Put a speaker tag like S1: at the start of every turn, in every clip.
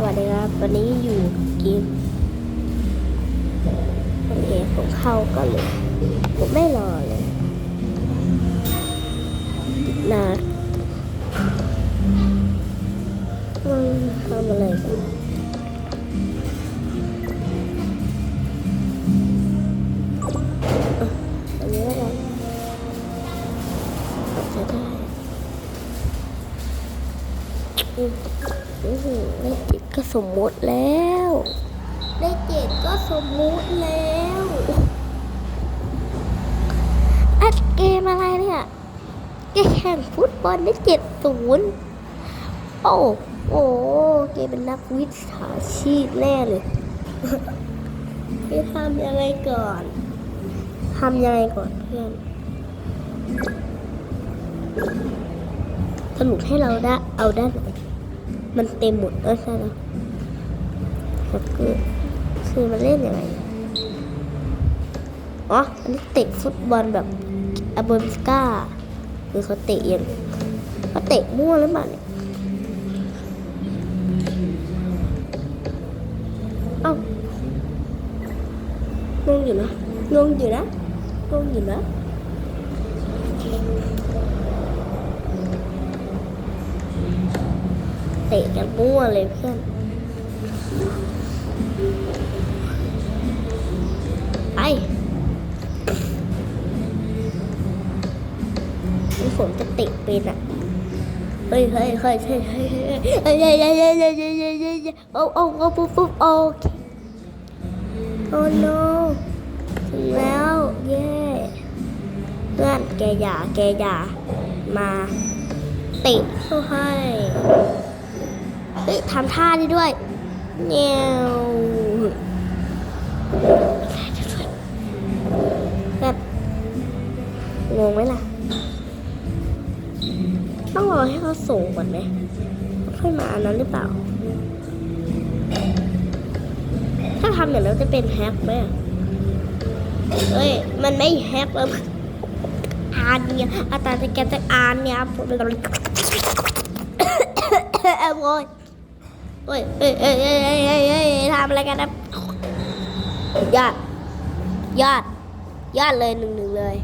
S1: สวัสดีครับ วันนี้อยู่เกมโอเคผมเข้าก็เลยผมไม่รอเลยนะมึงทำอะไรกันอะอันนี้กันอาจะได้อืมอื้อหือเลขเจ็ด ก็สมมุติแล้วเลขเจ็ดก็สมมุติแล้วอัดเกมอะไรเนี่ยเกมแข่งฟุตบอลได้เจ็ดศูนย์โอ้โอ้เกมเป็นนักวิชาชีพแน่เลยไปทำยังไงก่อนทำยังไงก่อนเพื่อนสรุปให้เราได้เอาด้านไหนมันเต็มหมดเออใช่แล้ว ก็คือคือมันเล่นยังไงอ๋อ อันนี้เตะฟุตบอลแบบอาเบอร์สก้าคือเขาเตะเองเขาเตะมั่วหรือเปล่าเนี่ยเอ้างงอยู่นะงงอยู่นะงงอยู่นะเตะกันมั่วเลยเพื่อน นี่ผมจะเตะเป็นอะเฮ้ยเฮ้ยเฮ้ยเฮ้ยเฮ้ยเฮ้ยเฮ้ยเฮ้ยเฮ้ยเฮ้ยเฮ้ยเฮ้ยเฮ้ยโอ้โอ้โอ้ปุ๊บปุ๊บโอเคโอ้ no ถึงแล้วเย้เพื่อนแกอย่าแกอย่ามาเตะเข้าให้เฮ้ยทำท่านี้ด้วยเงี้ยวแบบงงไหมล่ะาส่งก่อนไหมค่อยมาอันนั้นหรือเปล่า ถ้าทำอย่างนั้นจะเป็นแฮกไหมเฮ้ย มันไม่แฮกแล้วอ่านเนี่ยอาจารย์จะแกจะอ่านเนี่ยผมเป็นกำลังเอ้ยโว้ยเฮ้ยเฮ้ยเฮ้ยเฮ้ยเฮ้ยเฮ้ยทำอะไรกันนะยอด ยอด ยอดเลยหนึ่งหนึ่งเลย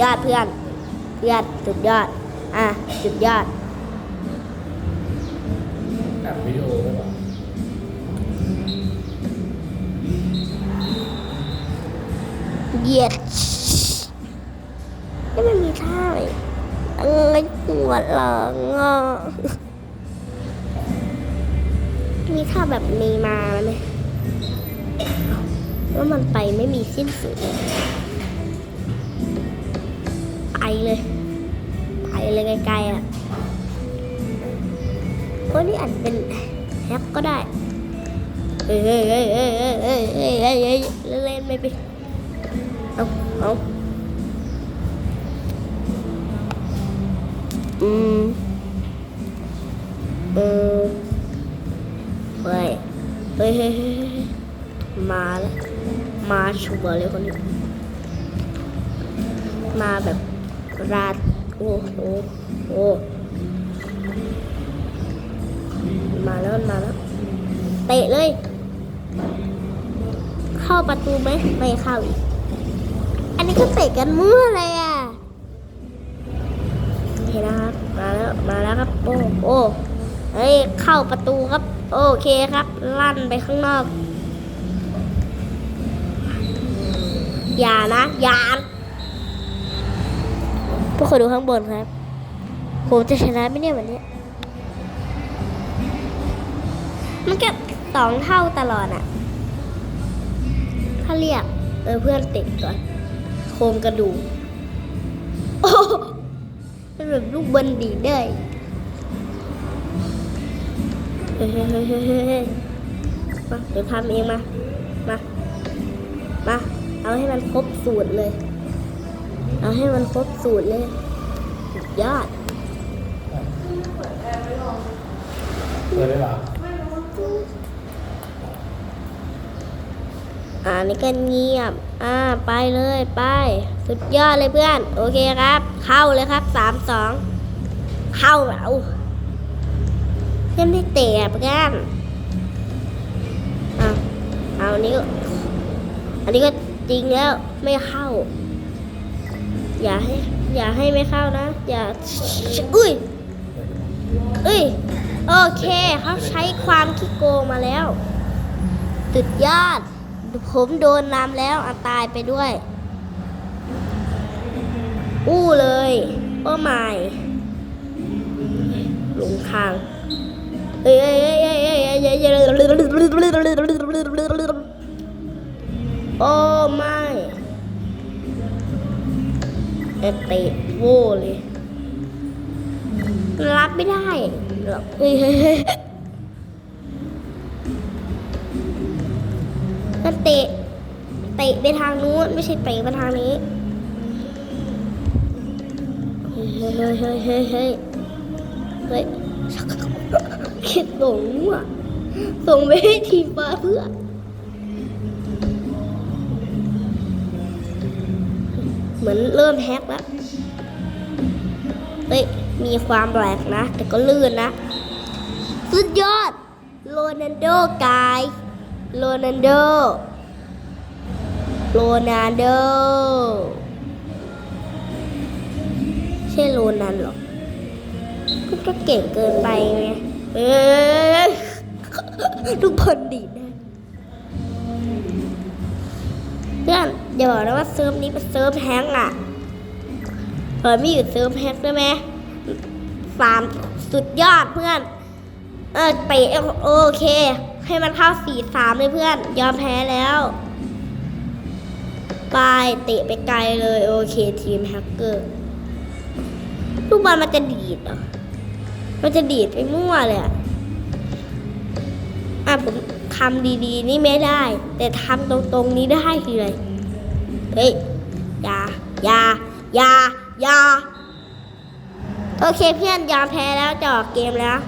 S1: ยอดเพื่อนเพื่อนสุดยอด อะสุดยอด เหยียดนี่มันมีท่าไหมอะไรปวดหลังอะมีท่าแบบนี้มาไหมว่ามันไปไม่มีสิ้นสุดไปเลย ไปเลยไกลๆอะก็นี้อาจเป็นแฮกก็ได้ เอ้ยเอ้ยเอ้ยเอ้ยเอ้ยเอ้ยเล่นไม่เป็น เอาเอาอืมเออเฮ้ยเฮ้ยเฮ้ยมาแล้วมาชัวร์เลยคนนี้มาแบบราดโอ้โหโอ้มาแล้วมาแล้วเตะเลย เข้าประตูไหมไม่เข้าอีก อันนี้ก็เตะกันมั่วเลยอะเห็นนะครับ มาแล้ว มาแล้วครับ โอ้โอ้เฮ้ย เข้าประตูครับ โอเคครับ ลั่นไปข้างนอก อย่านะ อย่าพวกคนดูข้างบนครับผมจะชนะไหมเนี่ยวันนี้ มันก็สองเท่าตลอดอะถ้าเรียก เออเพื่อนติดก่อน ครงกระดูกโอ้โหเป็นแบบลูกบอลดีได้เฮ้ยมาเดี๋ยวทำเองมา มา มา เอาให้มันครบสูตรเลย เอาให้มันครบสูตรเลยสุดยอด
S2: เปิดได้ป่ะ
S1: อ่านี่ก็เงียบ อ่า ไปเลย ไป สุดยอดเลยเพื่อน โอเคครับ เข้าเลยครับ สามสอง เข้าแล้วเพื่อนไม่เตะเพื่อนอันนี้อันนี้ก็จริงแล้ว ไม่เข้า อย่าให้ อย่าให้ไม่เข้านะ อย่า อุ้ยเอ้ย โอเค เขาใช้ความขี้โกงมาแล้ว สุดยอด ผมโดนน้ำแล้วอันตายไปด้วย อู้เลยโอ้ไม่หลงทางเอ้ยเอ้ยเอ้ยเอ้ยเอ้ยเอ้ยเอ้ยโอ้ไม่เอเตะโว้เลยรับไม่ได้เฮ้ยเฮ้ย มันเตะ เตะไปทางนู้นไม่ใช่เตะไปทางนี้เฮ้ยเฮ้ยเฮ้ยเฮ้ยเฮ้ยเฮ้ยคิดส่งอะส่งไปให้ทีมฟ้าเพื่อเหมือนเริ่มแฮกแล้ว เฮ้ย มีความแปลกนะ แต่ก็ลื่นนะ สุดยอด โรนันโดกาย โรนันโดโรนันโดใช่โรนันหรอกก็ก็เก่งเกินไปไงเอ้ยทุกคนดีนะเพื่อนอย่าบอกนะว่าเซิร์ฟนี้เป็นเซิร์ฟแฮงอะเปิดไม่อยู่เซิร์ฟแฮงก์ได้ไหมสามสุดยอดเพื่อน เออเตะโอเค ให้มันเข้าสี่สามเลยเพื่อน ยอมแพ้แล้วไปเตะไปไกลเลยโอเคทีมแฮกเกอร์ลูกบอลมันจะดีดเหรอมันจะดีดไปมั่วเลยอะอะผมทำดีๆ นี่ไม่ได้ แต่ทำตรงๆนี้ได้คืออะไรเฮ้ยอย่าอย่าอย่าอย่าโอเคเพื่อนยอมแพ้แล้วจอกเกมแล้ว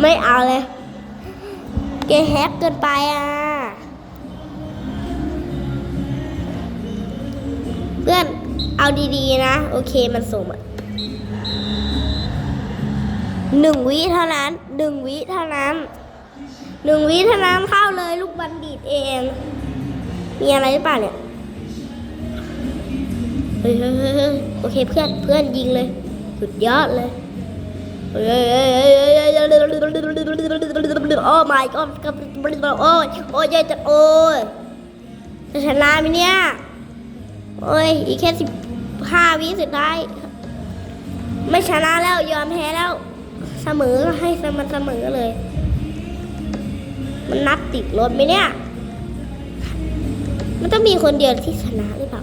S1: ไม่เอาเลยเกแฮกเกินไปอะ เพื่อนเอาดีๆนะ โอเคมันส่งมาหนึ่งวิเท่านั้นหนึ่งวิเท่านั้นหนึ่งวิเท่านั้นเข้าเลยลูกบันดีดเอง มีอะไรหรือเปล่าเนี่ยเฮ้ยเฮ้ยเฮ้ยเฮ้ยโอเคเพื่อนเพื่อนยิงเลย สุดยอดเลยเฮ้ย โอ้ my god โอ้ยโอ้ยจะโอ้ยจะชนะไหมเนี่ย โอ้ย อีกแค่สิบห้าวิสุดท้าย ไม่ชนะแล้วยอมแพ้แล้ว เสมอให้สมันเสมอเลย มันนับติดลบไหมเนี่ย มันต้องมีคนเดียวที่ชนะหรือเปล่า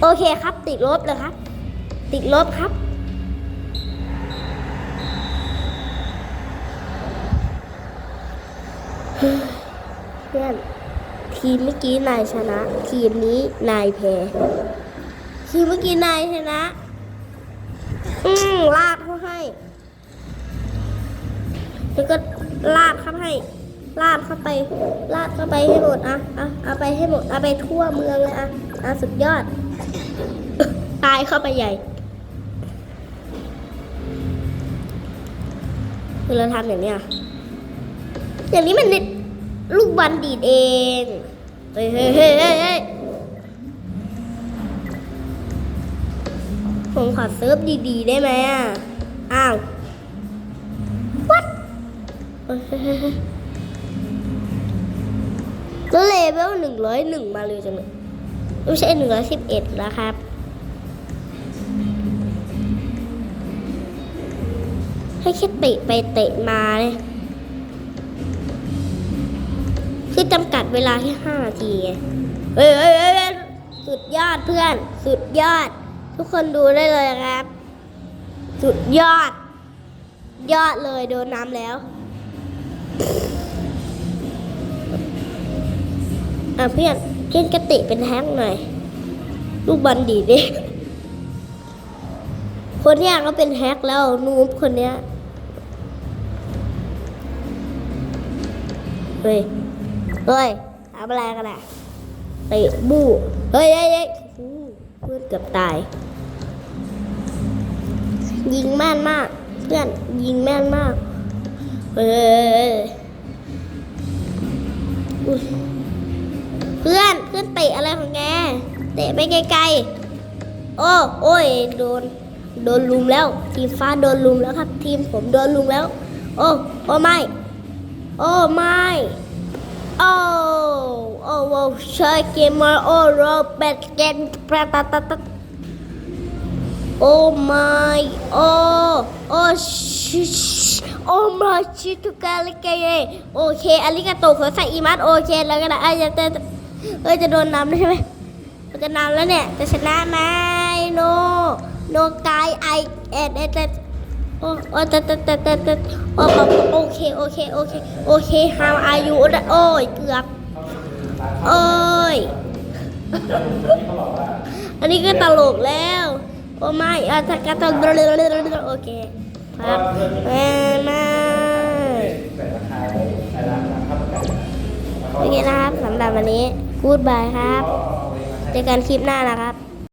S1: โอเคครับติดลบเลยครับ ติดลบครับ เพื่อนทีมเมื่อกี้นายชนะ ทีมนี้นายแพ้ทีมเมื่อกี้นายชนะ อืมลาดเขาให้ แล้วก็ลาดเข้าให้ ลาดเข้าไป ลาดเข้าไปให้หมดอะอะเอาไปให้หมดเอาไปทั่วเมืองเลยอะอะสุดยอด ตายเข้าไปใหญ่คือเราทำอย่างเนี้ย อย่างนี้มันลูกบอลดีดเอง เฮ้ยเฮ้ยเฮ้ยผมขอเซิร์ฟดีๆ ได้ไหมอะ อ้าว what เฮ้ยเฮ้ยเฮ้ยเฮ้ยแล้วเลเวลหนึ่งร้อยหนึ่งมาเลยจังเลยไม่ใช่หนึ่งร้อยสิบเอ็ดนะครับให้แค่เตะไปเตะมาเลย จำกัดเวลาแค่ห้านาที เฮ้ยเฮ้ยสุดยอดเพื่อน สุดยอด ทุกคนดูได้เลยครับ สุดยอด ยอดเลยโดนน้ำแล้วอะเพื่อนเล่นกระติเป็นแฮงหน่อย ลูกบอลดีดดิคนเนี้ยก็เป็นแฮกแล้วนูบคนเนี้ยเฮ้ย เฮ้ยทำอะไรกันอะเตะบู้เฮ้ยเฮ้ยเฮ้ยเพื่อนเกือบตาย ยิงแม่นมาก เพื่อนยิงแม่นมากเฮ้ยอุ๊ยเพื่อนเพื่อนเตะอะไรของแกเตะไปไกลๆโอ้โอ้ยโดนโดนลุมแล้ว ทีมฟ้าโดนลุมแล้วครับ ทีมผมโดนลุมแล้ว โอ้โอ้ไม่ โอ้ไม่ โอ้โอ้โอ้เชยเกมมอร์โอ้โรเบตเกนปะตะตะตะโอ้ไม่โอ้โอ้ชิโอ้มาชิทุกาลิเกเยโอเคอาริกาโตขอใส่อีมัดโอเคแล้วก็ได้อะจะจะเอ้ยจะโดนน้ำแล้วใช่ไหมจะน้ำแล้วเนี่ยจะชนะไหมโนโนกายไอเอ็ดเอ็ดเอ็ด โอ้โอ้แต่แต่แต่แต่แต่โอ้โอเคโอเคโอเคโอเค how are you โอ้ยเกือบโอ้ยอันนี้ก็ตลกแล้ว โอ้ไม่อาถ้ากระตลโอเคครับแม่มาโอเคนะครับสำหรับวันนี้กูดบายครับ เจอกันคลิปหน้านะครับ